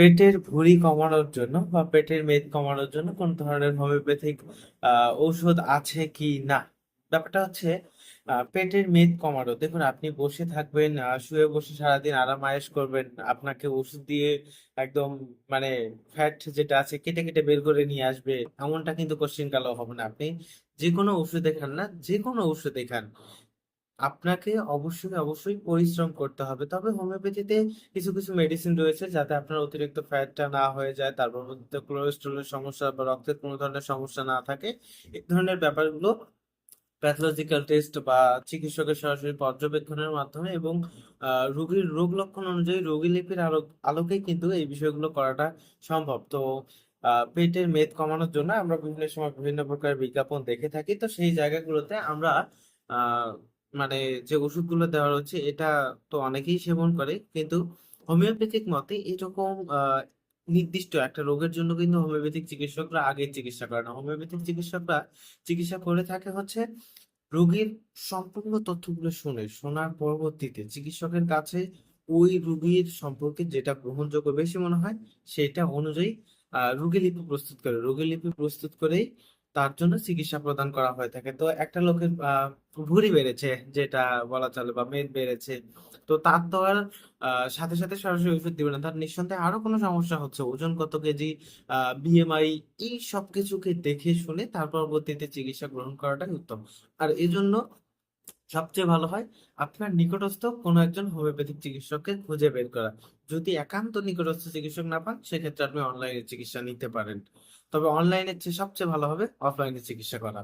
পেটের ভুঁড়ি কমানোর জন্য বা পেটের মেদ কমানোর জন্য কোন ধরনের হোমিওপ্যাথিক ঔষধ আছে কি না? ব্যাপারটা হচ্ছে পেটের মেদ কমানো। দেখুন, আপনি বসে থাকবেন শুয়ে বসে সারাদিন আরাম আয়েশ করবেন, আপনাকে ওষুধ দিয়ে একদম মানে ফ্যাট যেটা আছে কেটে কেটে বের করে নিয়ে আসবে, এমনটা কিন্তু কোশ্চিন কালেও হবে না। আপনি যে কোনো ওষুধে খান না যে কোনো ওষুধে খান। আপনাকে অবশ্যই অবশ্যই পরিশ্রম করতে হবে। তবে হোমিওপ্যাথিতে কিছু কিছু মেডিসিন রয়েছে যাতে আপনার অতিরিক্ত ফ্যাটটা না হয়ে যায় তারপর মধ্যে কোলেস্ট্রলের সমস্যা বা রক্তের কোনো ধরনের সমস্যা না থাকে। এই ধরনের ব্যাপারগুলো প্যাথোলজিক্যাল টেস্ট বা চিকিৎসকের সরাসরি পর্যবেক্ষণের মাধ্যমে এবং রোগীর, রোগ লক্ষণ অনুযায়ী রোগী লিপির আলো, আলোকেই কিন্তু এই বিষয়গুলো করাটা সম্ভব। তো পেটের মেদ কমানোর জন্য আমরা বিভিন্ন সময় বিভিন্ন প্রকার বিজ্ঞাপন দেখে থাকি। তো সেই জায়গাগুলোতে আমরা মানে যে ওষুধগুলো দেওয়া হচ্ছে এটা তো অনেকেই সেবন করে। কিন্তু হোমিওপ্যাথিক মতে এরকম আহ, নির্দিষ্ট একটা রোগের জন্য কিন্তু হোমিওপ্যাথিক চিকিৎসকরা আগে চিকিৎসা করে না। হোমিওপ্যাথিক চিকিৎসকরা চিকিৎসা করে থাকে হচ্ছে রোগীর সম্পূর্ণ তথ্যগুলো শুনে শোনার পরবর্তীতে চিকিৎসকের কাছে ওই রোগীর সম্পর্কে যেটা গ্রহণযোগ্য বেশি মনে হয় সেটা অনুযায়ী আহ রোগী লিপি প্রস্তুত করে। রোগী লিপি প্রস্তুত করেই তার জন্য চিকিৎসা প্রদান করা হয়ে থাকে। তো একটা লোকের ভুঁড়ি বেড়েছে, যেটা বলা চলে বা মেদ বেড়েছে। তো তার তো আর সাথে সাথে সরাসরি ওষুধ দিবে না। তার নিঃসন্দেহে আরও কোনো সমস্যা হচ্ছে। ওজন কত কেজি বিএমআই এই সব কিছুকে দেখে শুনে তার পরবর্তীতে চিকিৎসা গ্রহণ করাটাই উত্তম। আর এই জন্য সবচেয়ে ভালো হয় আপনার নিকটস্থ কোনো একজন হোমিওপ্যাথিক চিকিৎসককে খুঁজে বের করা। যদি একান্ত নিকটস্থ চিকিৎসক না পান, সেক্ষেত্রে আপনি অনলাইনে চিকিৎসা নিতে পারেন। তবে অনলাইনের চেয়ে সবচেয়ে ভালো হবে অফলাইনে চিকিৎসা করা।